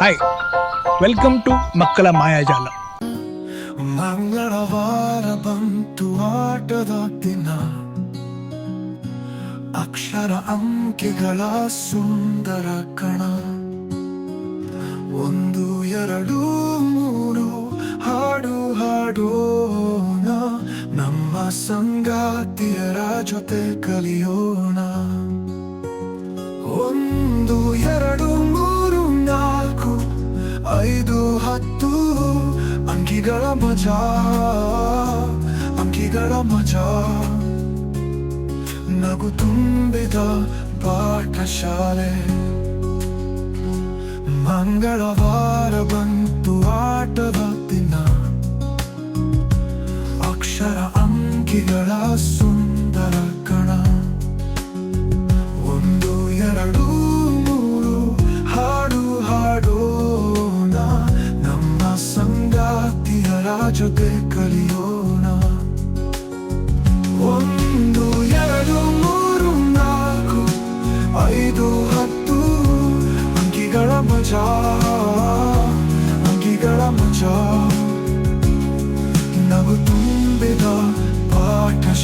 Hi welcome to ಮಕ್ಕಳ ಮಾಯಾಜಾಲ ಮಂಗಳವಾರ ಬಂತು ಆಟದ ದಿನ. ಅಕ್ಷರ ಅಂಕಿಗಳ ಸುಂದರ ಕಣ. ಒಂದು, ಎರಡು, ಮೂರು, ಹಾಡು, ಹಾಡೋಣ. ನಮ್ಮ ಸಂಗಾತಿಯರ ಜೊತೆ ಕಲಿಯೋಣ. ಅಂಕಿಗಳ ಮಜಾ ಅಂಕಿಗಳ ಮಜಾ ನಗು ತುಂಬಿದ ಪಾಠಶಾಲೆ ಮಂಗಳವಾರ ಬಂತು ಆಟದ ದಿನ ಅಕ್ಷರ ಅಂಕಿಗಳ ಸುಂದರ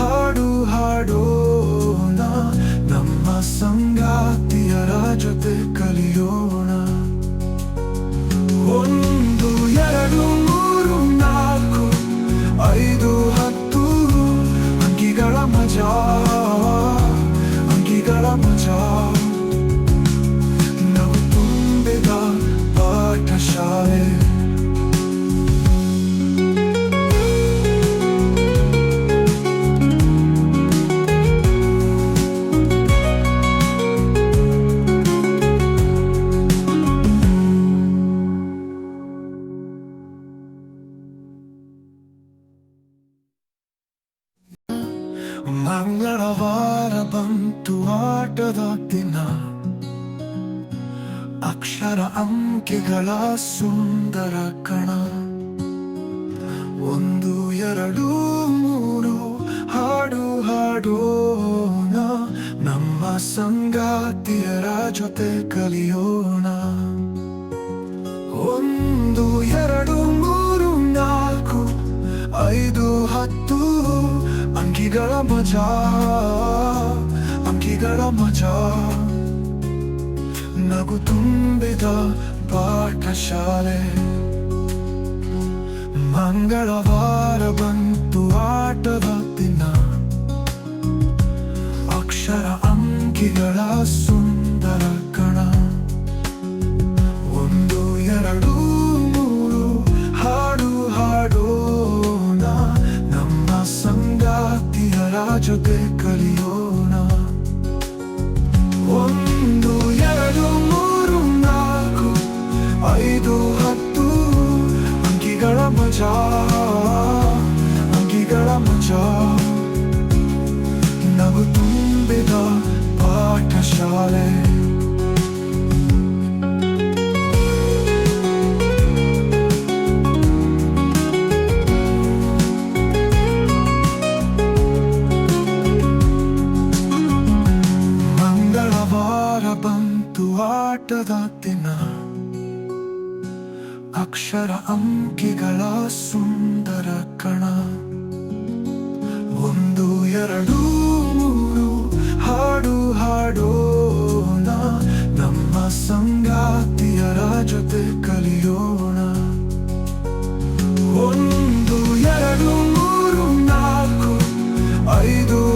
ಹಾಡು ಹಾಡೋಣ. ನಮ್ಮ ಸಂಗಾತಿಯರ ಜೊತೆ ಕಲಿಯೋಣ. ಒಂದು, ಎರಡು, ಮೂರು, ನಾಲ್ಕು, ಐದು, ಹತ್ತು, ಅಂಕಿಗಳ ಮಜಾ. ಅಂಕಿಗಳ ಮಜಾ. ಆಟದ ದಿನ ಅಕ್ಷರ ಅಂಕಿಗಳ ಸುಂದರ ಕಣ. ಒಂದು, ಎರಡು, ಮೂರು, ಹಾಡು ಹಾಡೋಣ. ನಮ್ಮ ಸಂಗಾತಿಯರ ಜೊತೆ ಕಲಿಯೋಣ. ಒಂದು, ಎರಡು, ಮೂರು, ನಾಲ್ಕು, ಐದು, ಹತ್ತು ಅಂಕಿಗಳ ಮಜಾ ಅಂಕಿಗಳ ಮಜಾ. ನಗು ತುಂಬಿದ ಪಾಠಶಾಲೆ. ಮಂಗಳವಾರ ಬಂತು ಆಟದ ದಿನ. ಅಕ್ಷರ ಅಂಕಿಗಳ ಸುಂದರ ಕಣ. ಒಂದು, ಎರಡು, ಮೂರು, ಹಾಡು, ಹಾಡೋಣ. ನಮ್ಮ ಸಂಗಾತಿಯರ ಜೊತೆ ಕಲಿಯೋಣ. ಒಂದು ಎರಡು ಮೂರು ನಾಲ್ಕು ಐದು ಹತ್ತು ಅಂಕಿಗಳ ಮಜಾ ಅಂಕಿಗಳ ಮಜಾ. ನಗು ತುಂಬಿದ ಪಾಠಶಾಲೆ. ದಿನ ಅಕ್ಷರ ಅಂಕಿಗಳ ಸುಂದರ ಕಣ. ಒಂದು, ಎರಡು, ಮೂರು, ಹಾಡು, ಹಾಡೋಣ. ನಮ್ಮ ಸಂಗಾತಿಯರ ಜೊತೆ ಕಲಿಯೋಣ. ಒಂದು, ಎರಡು, ಮೂರು, ನಾಲ್ಕು, ಐದು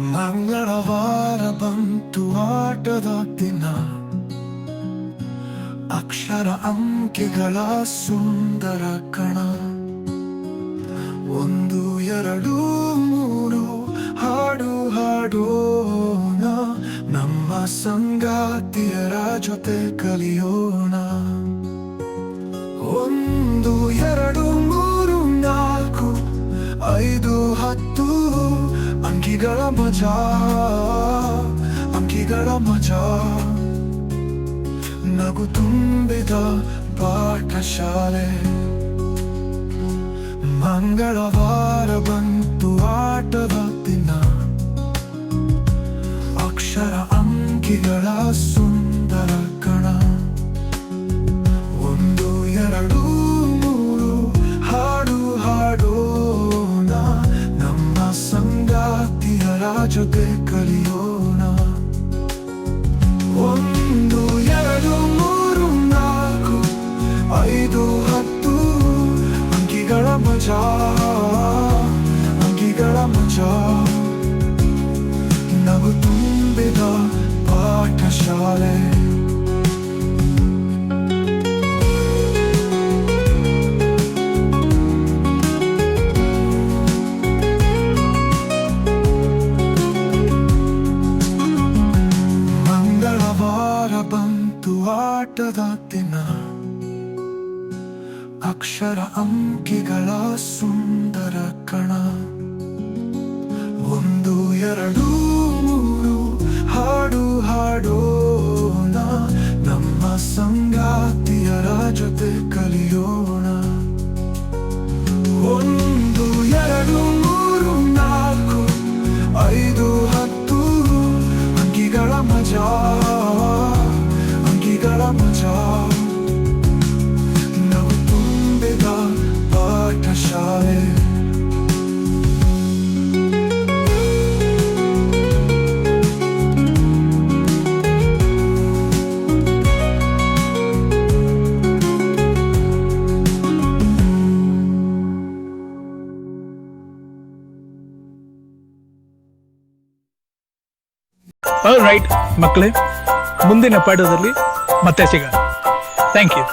ಮಂಗಳವಾರ ಬಂತು ಆಟದ ದಿನ. ಅಕ್ಷರ ಅಂಕೆಗಳ ಸುಂದರ ಕಣ. ಒಂದು, ಎರಡು, ಮೂರು, ಹಾಡು, ಹಾಡೋಣ. ನಮ್ಮ ಸಂಗಾತಿಯರ ಜೊತೆ ಕಲಿಯೋಣ. ಒಂದು, ಎರಡು, ಮೂರು. ಅಂಕಿಗಳ ಮಜಾ ಅಂಕಿಗಳ ಮಜಾ ನಗು ತುಂಬಿದ ಪಾಠಶಾಲೆ ಮಂಗಳವಾರ ಬಂತು ಆಟದ ದಿನ ಅಕ್ಷರ ಅಂಕಿಗಳ ಅಂಕಿಗಳ ಮಜಾ ಅಂಕಿಗಳ ಮಜಾ ನಗು ತುಂಬಿದ ಪಾಠಶಾಲೆ ಅಕ್ಷರ ಅಂಕಿಗಳ ಸುಂದರ ಕಣ. ಒಂದು ಎರಡು ಮೂರು ಹಾಡು ಹಾಡೋಣ. ನಮ್ಮ ಸಂಗಾತಿಯರ ಜೊತೆ ರೈಟ್ ಮಕ್ಕಳೇ ಮುಂದಿನ ಪಾಠದಲ್ಲಿ ಮತ್ತೆ ಸಿಗೋಣ. Thank you